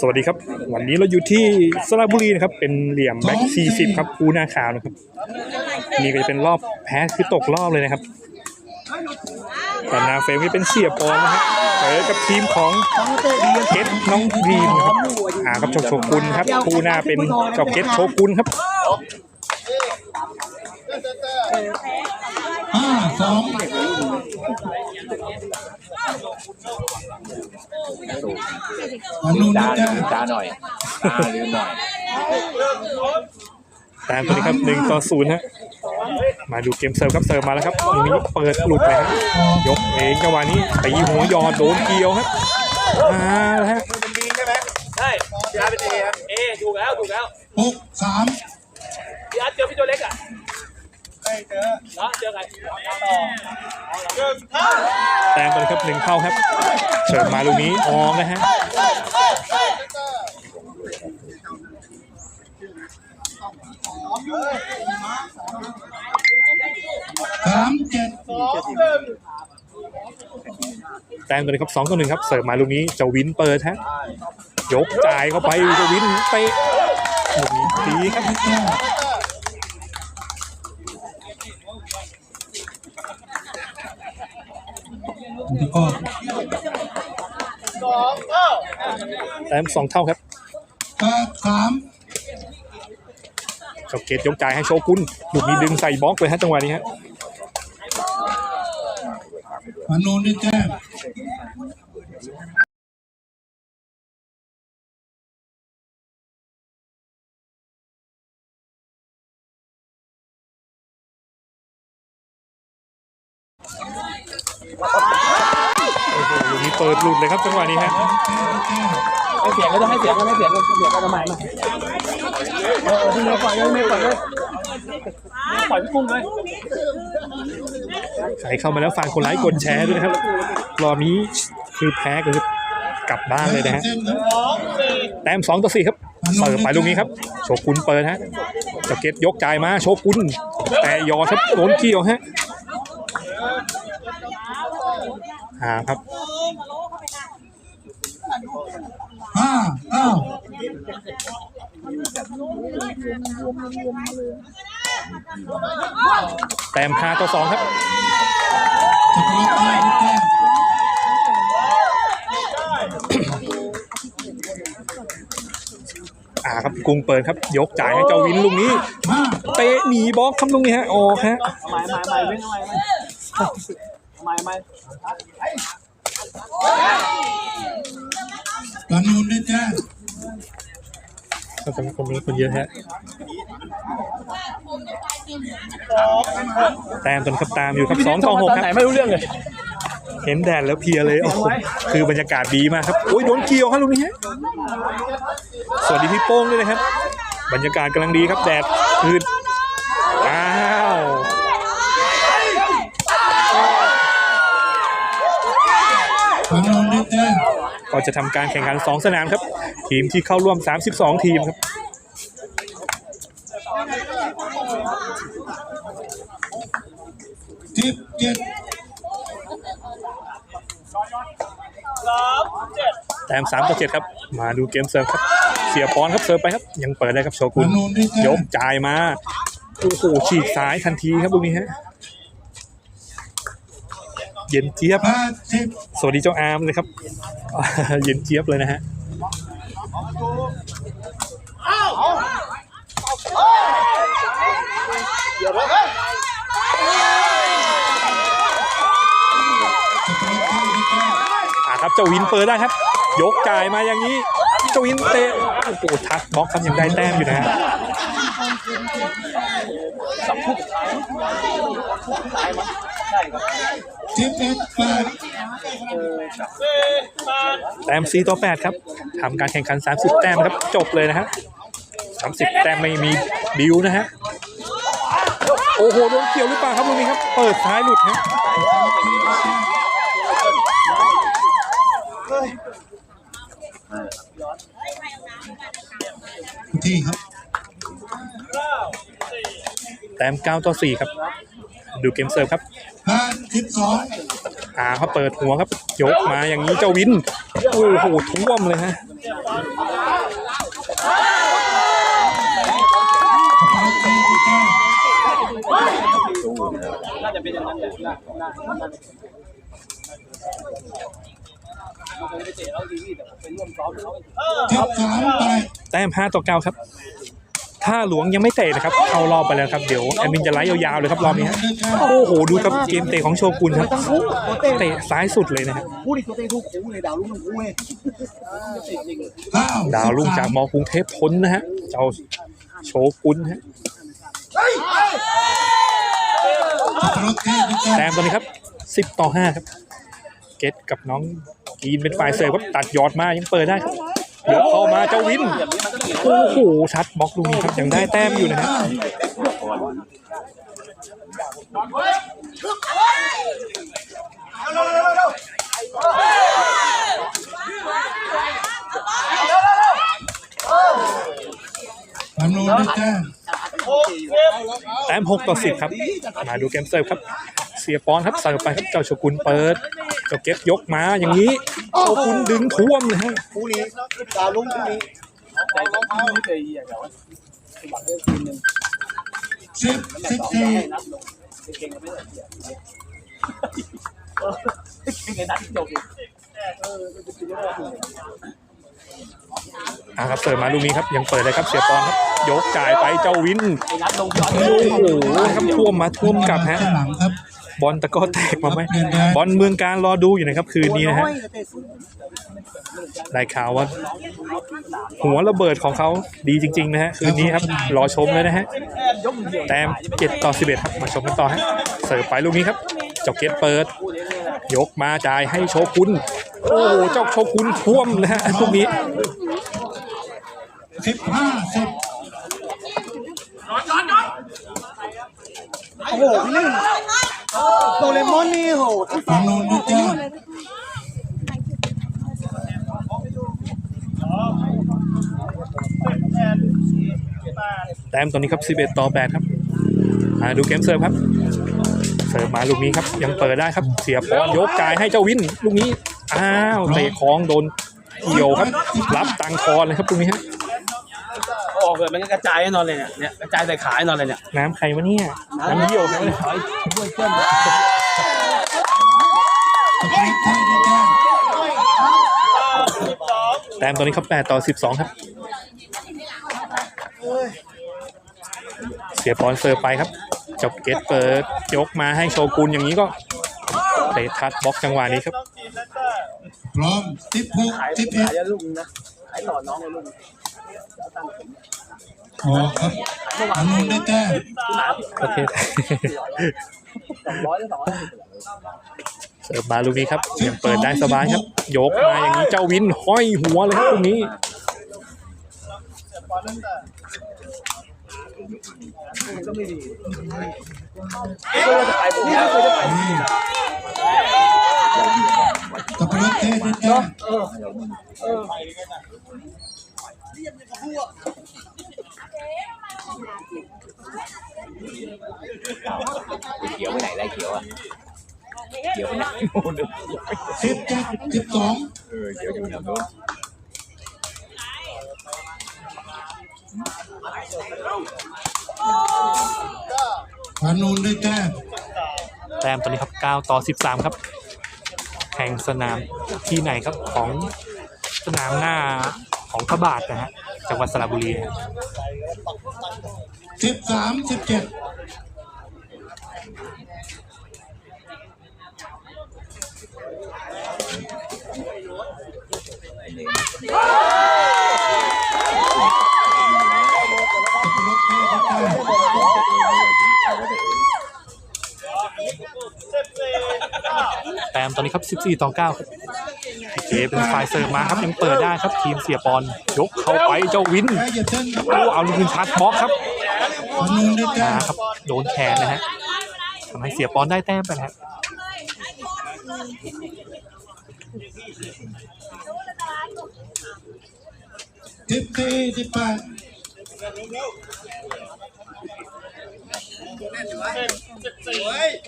สวัสดีครับ วันนี้เราอยู่ที่สระบุรีนะครับ เป็นเหลี่ยมแบ็ค40 ครับคูนาขาวนะครับ นี่ก็จะเป็นรอบแพ้คือตกรอบเลยนะครับแต่นาเฟรมนี่เป็นเสียปอนนะครับเจอกับทีมของเกตน้องดีมนะครับหากับโชโชกุนครับคูนาเป็นกับเกตโชกุนครับห้าสอง อนุตานะลืจ๊ะมตาหน่อยตาลืมหน่อยตามตัวนี้ครับหนึ่งต่อศูนย์ฮะมาดูเกมเซิร์ฟครับเซิร์ฟมาแล้วครับตรงนี้เปิดหลุดเลยฮะยกเองจังหวะนี้ตีหัวยอดโดนเกี่ยวครับมาแล้วฮะใช่พี่อาร์ตเป็นเอครับเอถูกแล้วถูกแล้วหกสามพี่อาร์ตเจอพี่ตัวเล็กอะไม่ เจอแล้วเจอใครต่อแต้มตัวนี้ครับหนึ่งเข้าครับเสิร์ฟมาลูกนี้ออกนะฮะสามเจ็ดแต้มตัวนี้ครับสองต่อหนึ่งครับเสิร์ฟมาลูกนี้เจ้าวินเปิดฮะยกจ่ายเข้าไปเจ้าวินเตะลูกนี้ดีครับ ต้มแล้วก็แต้มสองเท่าครับแปดสามเจ้าเกตยกจ่ายให้โชกุนลูกนี้ดึงใส่บล็อกเลยฮะจังหวะนี้ฮะอนุนะจ๊ เลยครับจังหวะนี้ฮะให้เสียงก็ต้องให้เสียงก็ให้เสียงก็เสียงก็ทำไมมาเออที่ไม่ปล่อยเลยไม่ปล่อยเลยปล่อยพี่กุ้งเลยใครเข้ามาแล้วฝากกดไลค์กดแชร์ด้วยนะครับรอบนี้คือแพ้คือกลับบ้านเลยนะฮะแต้มสองต่อสี่ครับเสิร์ฟไปลูกนี้ครับโชกุนเปิดฮะเจ้าเกตยกจ่ายมาโชกุนแต่ยอดครับโดนเกี่ยวฮะหาครับ ห้าเก้าแต้มห้าต่อสองครับจะเป็นแต้มอ่าครับกรุงเปิดครับ ยกจ่ายให้เจ้าวินลูกนี้ห้าเตะหนีบล็อกครับลูกนี้ฮะออกฮะทำไมทำไมไม่ทำไมทำไมไม่อนุนะ จ๊ะก็จะมีคนนี้คนเยอะฮะแต้มตอนครับตามอยู่ครับสองต่อหกตอนคไหนรับ ไม่รู้เรื่องเลย เห็นแดดแล้วเพลียเลย โอ้โห คือบรรยากาศดีมากครับ โอ้ยโดนเกี่ยวครับลูกนี้ฮะ สวัสดีพี่โป้งด้วยนะครับ บรรยากาศกำลังดีครับแดดคืออ้าว อนุนะจ๊ะ ก็จะทำการแข่งขัน 2 สนามครับ ทีมที่เข้าร่วม 32 ทีมครับสิบเจ็ดแต้ม3ต่อ7ครับ มาดูเกมเซิร์ฟครับ เสียปอนครับเซิร์ฟไปครับ ยังเปิดได้ครับโชอกุนนุนะจ๊ะยกจ่ายมา โอ้โหฉีกซ้ายทันทีครับลูกนี้ฮะ เย็นเจี๊ยบ สวัสดีเจ้าอาร์มเลยครับ เย็นเจี๊ยบเลยนะฮะอ่าครับเจ้าวินเปิดได้ครับ ยกจ่ายมาอย่างนี้ เจ้าวินเตะโอ้โหทักบล็อกครับยังได้แต้มอยู่นะฮะสิบ เอ็ดแปดแต้ม4ต่อ8ครับทำการแข่งขัน 30 แต้มครับจบเลยนะฮะ30 แต้มไม่มีดิวนะฮะโอ้โหโดนเกี่ยวหรือเปล่าครับลูกนี้ครับ เปิดท้ายหลุดฮะที่ครับ แต้ม9ต่อ4ครับ ดูเกมเซิร์ฟครับสิบสองอ่าเขาเปิดหัวครับยกมาอย่างนี้เจ้าวิน โอ้โหท่วมเลยฮะน่าจะเป็นอย่างนั้นแหละน่าน่าน่าต่อเขาสิบสาครับ ถ้าหลวงยังไม่เตะนะครับ เข้ารอบไปแล้วครับ เดี๋ยวแอดมินจะไลฟ์ยาวๆเลยครับรอบนี้ฮะโอ้โห ดูครับเกมเตะของโชกุนครับ เตะซ้ายสุดเลยนะฮะพูดดิตัวเต้ทุกคู่เลยดาวรุ่งคู่เลยเก้าดาวรุ่งจากมอกรุงเทพพ้นนะฮะ เจ้าโชกุนฮะแต้มตอนนี้ครับ 10 ต่อ 5 ครับ เกตกับน้องกีนเป็นฝ่ายเสิร์ฟครับตัดยอดมายังเปิดได้ครับ เดี๋ยวเข้ามาเจ้าวิน โอ้โห ชัดบล็อกลูกนี้ครับยังได้แต้มอยู่นะฮะพานูนได้แต้ม แต้ม6ต่อ10 ครับ มาดูเกมเสิร์ฟครับ เสียปอนครับเสิร์ฟไปครับเจ้าโชกุนเปิด เจ้าเก็ตยกมาอย่างนี้โชกุนดึงท่วมเลยฮะคู่นี้ดาวรุ่งคู่นี้ใจเขาไม่เคยอย่างเดียวสมัครได้ทีมหนึ่งสิบสิบสี่นัดลงเก่งกันไม่ได้เก่งกันนัดจบอีกเออ จะเป็นยังไงอ่าครับเสิร์ฟมาลูกนี้ครับยังเปิดเลยครับเสียปอนครับยกจ่ายไปเจ้าวินไอ้นัดลงย้อนโอ้โหครับท่วมมาท่วมกลับฮะข้างหลังครับบอลตะกร้อแตกมาไหมบอลเมืองการรอดูอยู่นะครับคืนนี้นะฮะได้ข่าวว่า หัวระเบิดของเขาดีจริง ๆ นะฮะคืนนี้ครับรอชมเลยนะฮะยกเดียวแต้ม7ต่อ11ครับมาชมกันต่อฮะเสิร์ฟไปลูกนี้ครับเจ้าเกตเปิด ยกมาจ่ายให้โชกุนโอ้โหเจ้าโชกุนท่วมเลยฮะลูกนี้ สิบห้าสิบโอ้โหพี่นึ่งโดเรมอนนี่โหพานูนได้แต้มแต้มตอนนี้ครับ 11 ต่อ 8 ครับมาดูเกมเสิร์ฟครับ เสิร์ฟมาลูกนี้ครับ ยังเปิดได้ครับ เสียบอลยกจ่ายให้เจ้าวิน ลูกนี้ อ้าว เตะของโดนเกี่ยวครับ รับตังคอเลยครับลูกนี้ฮะ เลยมันกระจายแน่นอนเลยเนี่ยเนี่ยกระจายใส่ขาแน่นอนเลยเนี่ยน้ำใครวะเนี่ย น้ำเยี่ยวใครวะเนี่ยช่วยเพื่อนสับปะรดเทพได้แต้มแต้มตอนนี้ครับ8ต่อ12ครับ เสียบอลเสิร์ฟไปครับจบเกตเปิดยกมาให้โชกุนอย่างนี้ก็เตะทัดบล็อกจังหวะนี้ครับพร้อมสิบหกขายสิบเอ็ดขายลูกนะขายต่อน้องเลยลูก พอครับพานูนได้แต้มประเทศสองร้อยหรือสองร้อยเสิร์ฟมาลูกนี้ครับยังเปิดได้สบายครับ ยกมาอย่างนี้เจ้าวินห้อยหัวเลยครับตรงนี้ก็ไม่ดีก็จะไปผมก็จะไปนี่สับปะรดเทพได้แต้ม เขียวไปไหนได้เขียวอะเขียวไปไหนโน่นสิบเจ็ดสิบสองเออเขียวอยู่แถวโน้นพานูนได้แต้มแต้มตอนนี้ครับ 9 ต่อ 13 ครับแข่งสนามที่ไหนครับของสนามหน้า ของพระบาทนะฮะจังหวัดสระบุรีนะฮะสิบสามสิบเจ็ดแต้มตอนนี้ครับ 14 ต่อ 9 ครับพี เจเป็นฝ่ายเสิร์ฟมาครับยังเปิดได้ครับทีมเสียปอนยกเข้าไปเจ้าวินโอ้เอาลูกคืนชาร์จบล็อกครับนูนได้แต้มามครับโดนแขนนะฮะทำให้เสียปอนได้แต้มไปนะฮะสิบสี่สิบแปด สปริต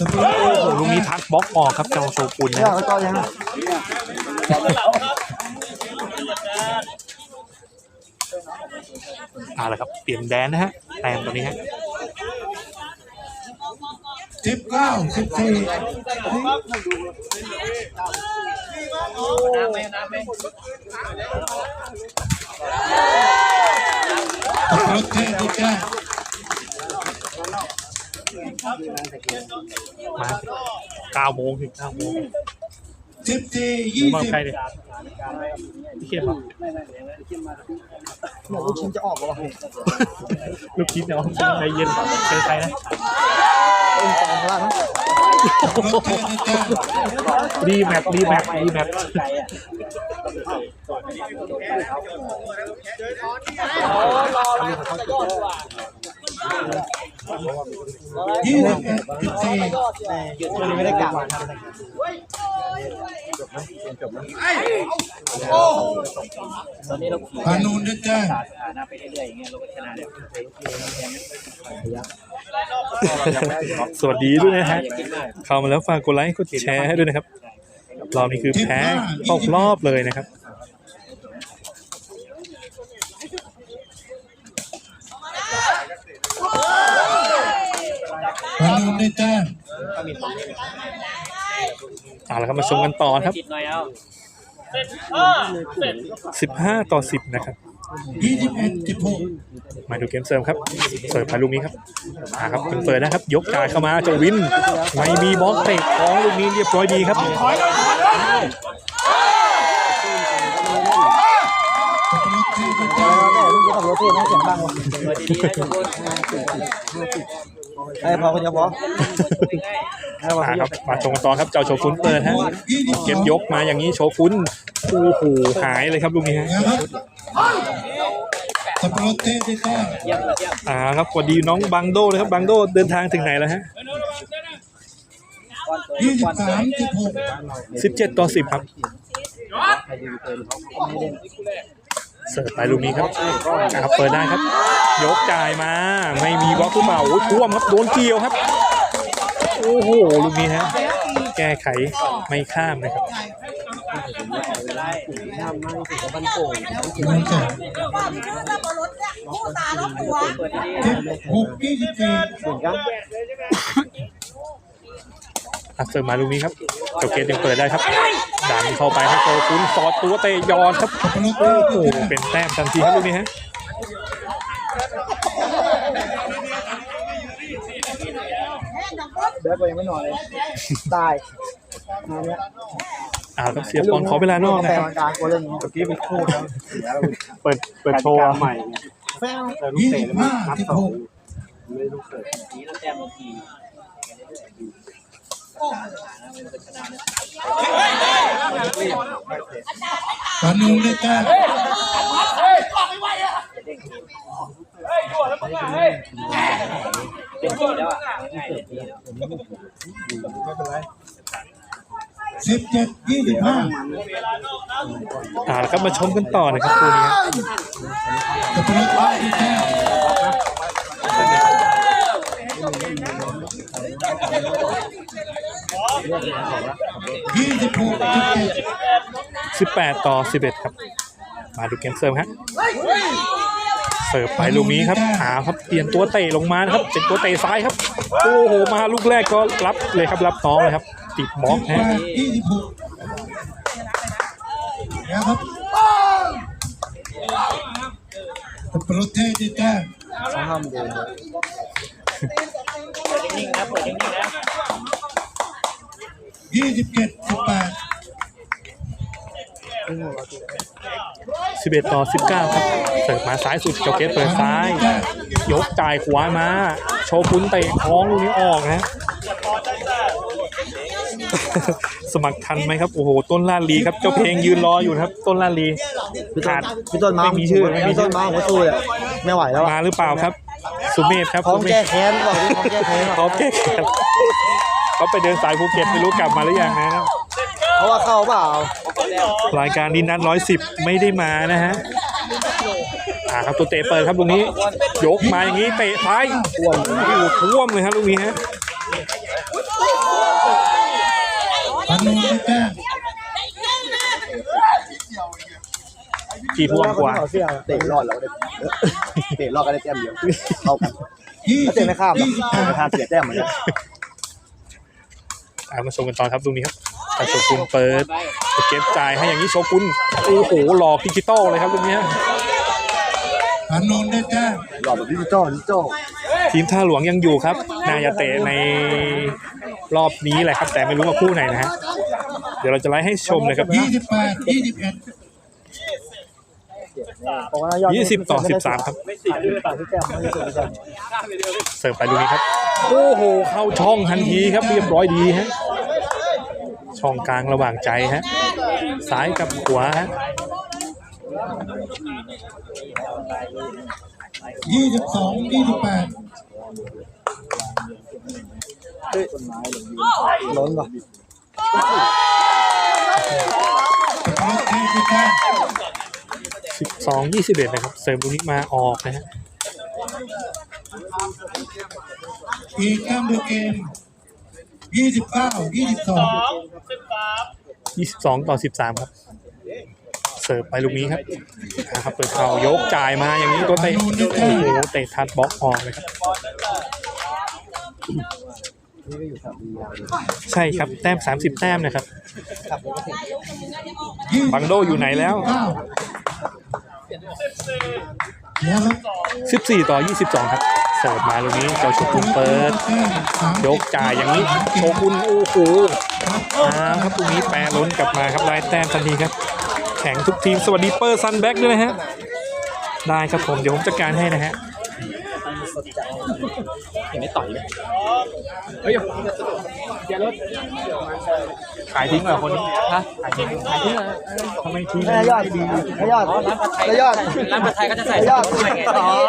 โอ้โหลูกนี้ทัก บล็อกออกครับเจ้าโชกุนนะเดี๋ยวก็ยังเอาละครับเปลี่ยนแดนนะฮะแต้มตอนนี้ฮะสิบเก้าสิบสี่สปริตเทพที่แจ้งมา เก้าโมงถึงเก้าโมงสิบสี่รู้ยี่มาสิบใครเนี่ยพี่เข้มเหรอลูกชิ้นจะออกหรอวะลูกคิดเนาะใจเย็นเป็นใครนะเอ็นกองล่างสปริตเทพที่แจ้งรีแมปรีแมปรีแมป ยี่สิบเอ็ดสิบสี่วันนี้ไม่ได้กลับพานูนได้แจ้งสวัสดีด้วยนะฮะเข้ามาแล้วฝากกดไลค์กดแชร์ให้ด้วยนะครับ รอบนี้คือแพ้ตกรอบเลยนะครับ พานูนได้แจ้งเอาละครับมาชมกันต่อครับ15 ต่อ 10 นะครับ ยี่สิบเอ็ดสิบหกมาดูเกมเสริมครับ เสิร์ฟไปลูกนี้ครับมาครับเปิดนะครับ ยกจ่ายเข้ามาเจะวิน ไม่มีบล็อกเตะของลูกนี้เรียบร้อยดีครับสปริตเทพที่แจ้งแต่ลูกขับรถเท่นะเสียงดังวะ ไอ้พอคนเดียวพอไอ้พอมาครับมาชมกันต่อครับเจ้าโชฟุนเปิดฮะยี่สิบสองเก็บยกมาอย่างนี้โชฟุนโอ้โหหายเลยครับลูกนี้ฮะนะครับสปริตเทพที่แจ้งอ่าครับสวัสดีน้องบังโดเลยครับบังโดเดินทางถึงไหนแล้วฮะยี่สิบสามสิบหก17 ต่อ 10 ครับเสิร์ฟไปลูกนี้ครับนะครับ เปิดได้ครับ ยกจ่ายมา ไม่มีบล็อกหรือเปล่าโอ้ยท่วมครับ โดนเกี่ยวครับ โอ้โห ลูกนี้ฮะ แก้ไขไม่ข้ามนะครับมันจะว่ามีเรื่องสับปะรดเนี่ยผู้ตาแล้วหัวสิบหกยี่สิบสี่อะเสิร์ฟมาลูกนี้ครับเจ้าเกตยังเปิดได้ครับ ดันเข้าไปให้โตคุณสอดตัวเตะยอนครับสปริตเทโอ้พโหเป็นแต้มทันทีครับลูกนี้ฮะเดี๋ยวก็ยังไม่นอนเลยตายงานเนี้ยอ่าครับเสียบอลขอเวลานอกนะแต่ครับกลางกูเรื่องนี้เมื่อกี้ไปคู่แล้วเสียแล้วเปิดเปิดโชว์ใหม่แต่ลูกยี่เตะสิบมันห้านับสิบสอหงกไม่ลูกเตะ พานูนได้แจ้สิบเจ็ดยี่สิบห้าอ่าแล้วครับมาชมกันต่อนะครับคู่นี้พที่แจ้งยี่ สิบหกสิบเจ็ด18ต่อ11ครับ มาดูเกมเสิร์ฟฮะเสิร์ฟไปลูกนี้ครับหาครับเปลี่ยนตัวเตะลงมานะครับเป็นตัวเตะซ้ายครับ โอ้โหมาลูกแรกก็รับเลยครับรับน้องเลยครับ ติดบล็อกสิบแปฮะดยี่สิบหกนะครับสปริตเทพที่แจ้งเขาห้ามดูยี่สิบเจ็ดสิบแปด 11 ต่อ 19 ครับเสิร์ฟมาซ้ายสุดเจ้าเกตเปิดซ้าย ยกจ่ายขวามา โชกุนเตะท้องลูกนี้ออกนะสมัครทันไหมครับ โอ้โห ต้นลาดลีครับ เจ้าเพลงยืนรออยู่นะครับ ต้นลาดลีพี่ต้ขานดพี่ต้นมาไม่มีชื่อไม่มีพี่ชื่ต้อนมาผมก็สู้เลยไม่ไหวแล้วมาหรือเปล่าครับ สุเมธครับพร้อมสุเมแก้ธแค้นบอกดิพร้อมแก้แค้นเขาแก้แค้นเขาไปเดินสายภูเก็ตไม่รู้กลับมาหรือยังนะ เพราะว่าเข้าเปล่ารายการนี้นัดร้อยสิบไม่ได้มานะฮะอ่าครับตัวเตะเปิดครับลูกนี้ ยกมาอย่างนี้เตะซ้ายท่วมโอ้โหท่วมเลยครับลูกนี้ฮะพนนท์ได้แต้มกี่ท่วมกว่าเตะรอดแล้วเตะรอดก็ได้แต้มเดียวเข้ากันยี่สิบเตะไม่ข้ามยี่สิบแปดไม่ข้ามเสียแต้มเหมือนกันอ่ามาชมกันต่อครับตรงนี้ครับ ตาโชกุนเปิดเก็บจ่ายให้อย่างนี้โชกุนโอ้โหหลอกดิจิตอลเลยครับตรงนี้ฮะพนนท์ได้แต้มรอแบบดิจิตอลดิจิตอลทีมท่าหลวงยังอยู่ครับน่าจะเตะในรอบนี้แหละครับ แต่ไม่รู้ว่าคู่ไหนนะฮะเดี๋ยวเราจะไลฟ์ให้ชมเลยครับยี่สิบแปดยี่สิบเอ็ด20ต่อ13ครับไม่สิบต่างที่แต้มไม่สิบแต้มเสิร์ฟไปดูนี้ครับ โอ้โห เข้าช่องทันทีครับเรียบร้อยดีฮะ ช่องกลางระหว่างใจฮะซ้ายกับขวาฮะยี่สิบสองยี่สิบแปดล้นป่ะสกอร์เทพได้แต้ม12 21นะครับ เสิร์ฟตรงนี้มาออกนะฮะอีกแต้มเดี ยวเกมยี่สิบเก้ายี่สิบสอง22ต่อ13ครับ เสิร์ฟไปลูกนี้ครับอ่าครับ เปิดเข่ายกจ่ายมาอย่างนี้ตัวเตะโอ้โหเตะทัดบล็อกออกเลยครับ ใช่ครับแต้ม30แต้มนะครับ บังโดอยู่ไหนแล้วเก้าแล้วครับ14ต่อ22ครับเสิร์ฟมาลูกนี้เจ้าโชกุนเปิดยกจ่ายอย่างนี้โชกุนโอ้โหมาครับตรงนี้แปรล้นกลับมาครับได้แต้มทันทีครับ แข่งทุกทีมสวัสดีเปอร์ซันแบ็กด้วยนะฮะได้ครับผมเดี๋ยวผมจัดการให้นะฮะ เห็นไม่ต่อยเลยเฮ้ยเดี๋ยวรถขายทิ้งเหรอคนนี้ฮะขายทิ้งขายทิ้งเหรอทำไมทิ้งแม่ยอดดีแม่ยอดแม่ยอดร้านผัดไทยก็จะใส่ยอด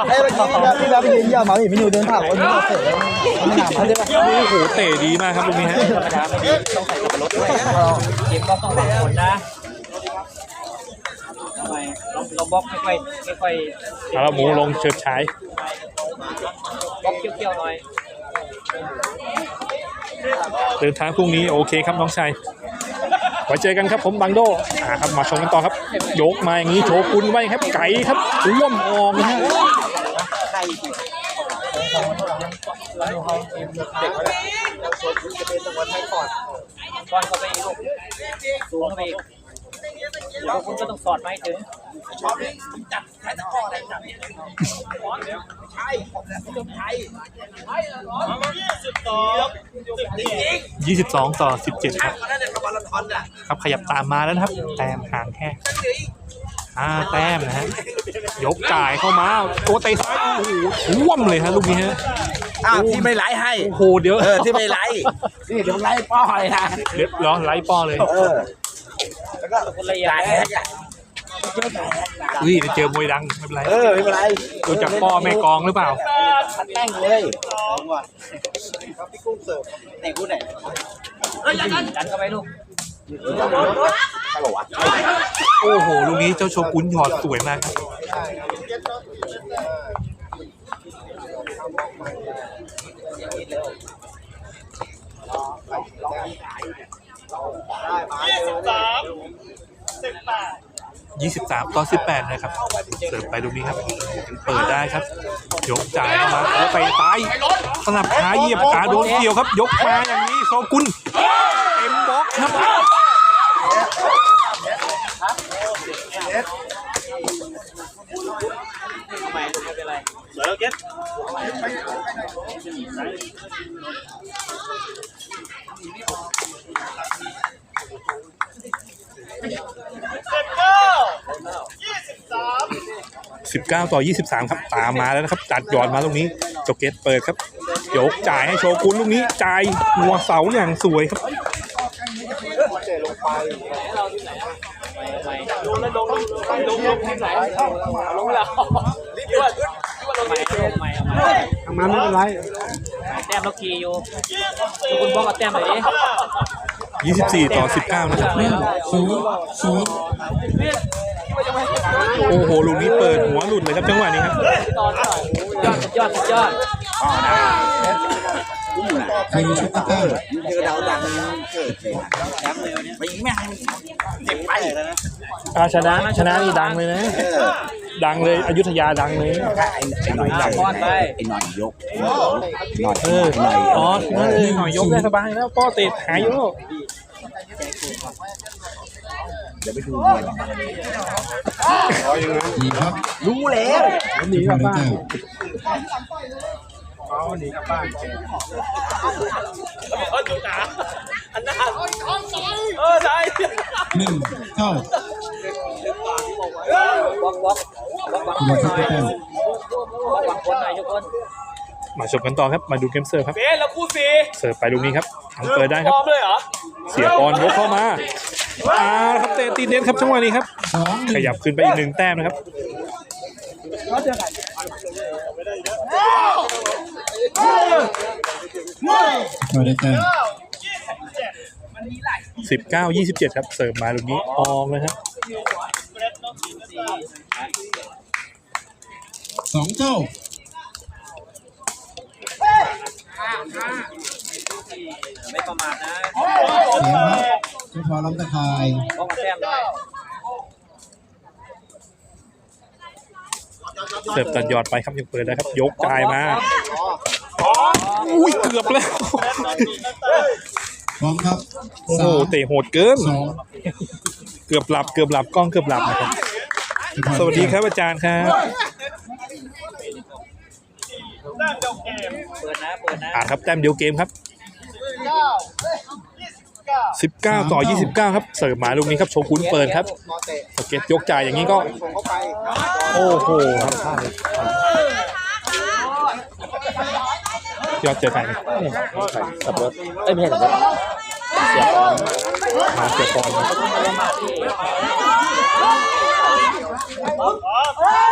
ไอ้เมื่อกี้พี่แบบไปยืนยอดมาพี่มินูเดินผ่านวันนี้เสร็จไม่นานใช่โอ้โหเตะดีมากครับลูกนี้ฮะธรรมดาไม่ดีต้องใส่กับรถด้วยเกมบล็ต้องสองคนนะทำไม เราเราบล็อกไม่ค่อยไม่ค่อยเอาละหมูลงเฉิดฉายบล็อกเกี้ยวๆหน่อยเดินทางพรุ่งนี้โอเคครับน้องชายไว้เจอกันครับผมบังโดอ่าครับมาชมกันต่อครับ ยกมาอย่างนี้โชกุนไว้ครับไก่ครับร่วมออกนะฮะก้อนเข้าไปอีกลูกสูงเข้าไปอีกเดี๋ยวคุณก็ต้องสอดไม้ถึง ชอบนี่จับแช้ตะกร้ออะไรจับเนี่ยใช่ผมนะผมใช้ใช่สิบสองยี่สิบสองต่อสิบเจ็ดครับมาได้ในมาราธอนอะครับขยับตามมาแล้วนะครับ แต้มห่างแค่ห้าแต้มนะฮะยกจ่ายเข้ามาตัวเตะซ้ายโอ้โหท่วมเลยฮะลูกนี้ฮะอ้าวที่ไม่ไหลให้โอ้โหเดี๋ยวเออที่ไม่ไหลนี่เดี๋ยวไหลป้อเลยนะเดี๋ยวเหรอไหลป้อเลยเออแล้วก็ไล่แฮกอะ อุ้ยเดี๋ยวเจอมวยดังไม่เป็นไรเออไม่เป็นไรดูจากป้อแม่กองหรือเปล่าทันแป้งเลยไหนกูไหนดันเข้าไปลูกโอ้โห ลูกนี้เจ้าโชกุนหยอดสวยมากครับ 23 ต่อ 18 นะครับ เสิร์ฟไปลูนี้ครับ เปิดได้ครับ ยกจ่ายเข้ามาโอ้วไปซ้ายสนับขาเหยียบขาโดนเกี่ยวครับ ยกมาอย่างนี้โชกุนเต็มบล็อกครับทำไมลูกไม่เป็น 19 ต่อ 23 ครับ ตามมาแล้วนะครับ จัดหยอดมาตรงนี้โจเกตเปิดครับยกจ่ายให้โชกุนลูกนี้จ่ายหัวเสาอย่างสวยครับลงแล้วลงลงลงแทงไหนลงแล้วรีบว่าทำไมทำไมทำไมทำมาไม่เป็นไรแต้มล็อกกีอยู่คุณบล็อกกับแต้มหน่อยดิ24 ต่อ 19 นะครับศูนย์ศูนย์ โอ้โหลูกนี้เปิดหัวหลุดเลยครับจังหวะนี้ครับยอดสุดยอดสุดยอดใครมีชุดตะกร้าอาชนะชนะนี่ดังเลยนะดังเลยอยุธยาดังเลยดักก้อนไปไอ้หน่อยยกหน่อยเอออ๋อนั่นเลยหน่อยยกได้สบายแล้วก็เตะหายโยก เดี๋ยวไปดูดีครับรู้แล้วหนีกลับบ้านเออใช่หนึ่งเท่าบล็อกบล็อกบล็อกบล็อกคุณชุดตะกร้าบล็อกคนหน่อยทุกคนมาชมกันต่อครับ มาดูเกมเสิร์ฟครับเบสแล้วคู่สีเสิร์ฟไปลูกนี้ครับทำเปิดได้ครับ เสียบอลยกเข้ามา อ่าครับเตะตีเน็ตครับจังหวะนี้ครับสองหขนึ่งยับขึ้นไปอีกหนึ่งแต้มนะครับก็ได้แต้มสิบเก้ายี่สิบเจ็ดครับเสิร์ฟมาลูกนี้ออกเลยครับสองเท่าไม่ประมาทนะ เสียครับเจ้าพอล้อมตะข่ายบล็อกมาแต้มหน่อยเสิร์ฟตัดยอดไปครับยังเปิดได้ครับ ยกกายมาอุ้ยเกือบแล้วพร้อมครับโอ้โหสามเตะโหดเกิน สองเกือบหลับเกือบหลับกล้องเกือบหลับนะครับ สวัสดีครับอาจารย์ครับ เปิดนะ เปิดนะ อ่าครับแต้มเดียวเกมครับ 19 ต่อ 29 ครับ เสิร์ฟมาลูกนี้ครับโชกุนเปิดครับสเก็ตยกจ่ายอย่างนี้ก็ โอ้โหครับยอดเจอใครเนี่ยขับรถเอ้ยไม่ใช่ขับรถเสียบอลมาเสียบอล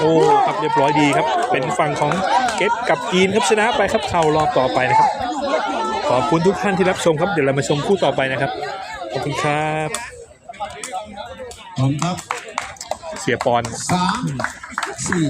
โอ้ครับเรียบร้อยดีครับ เป็นฝั่งของเกตกับกีนครับชนะไปครับเข้ารอบต่อไปนะครับ ขอบคุณทุกท่านที่รับชมครับเดี๋ยวเรามาชมคู่ต่อไปนะครับขอบคุณครับพร้อมครับเสียปอนสามสี่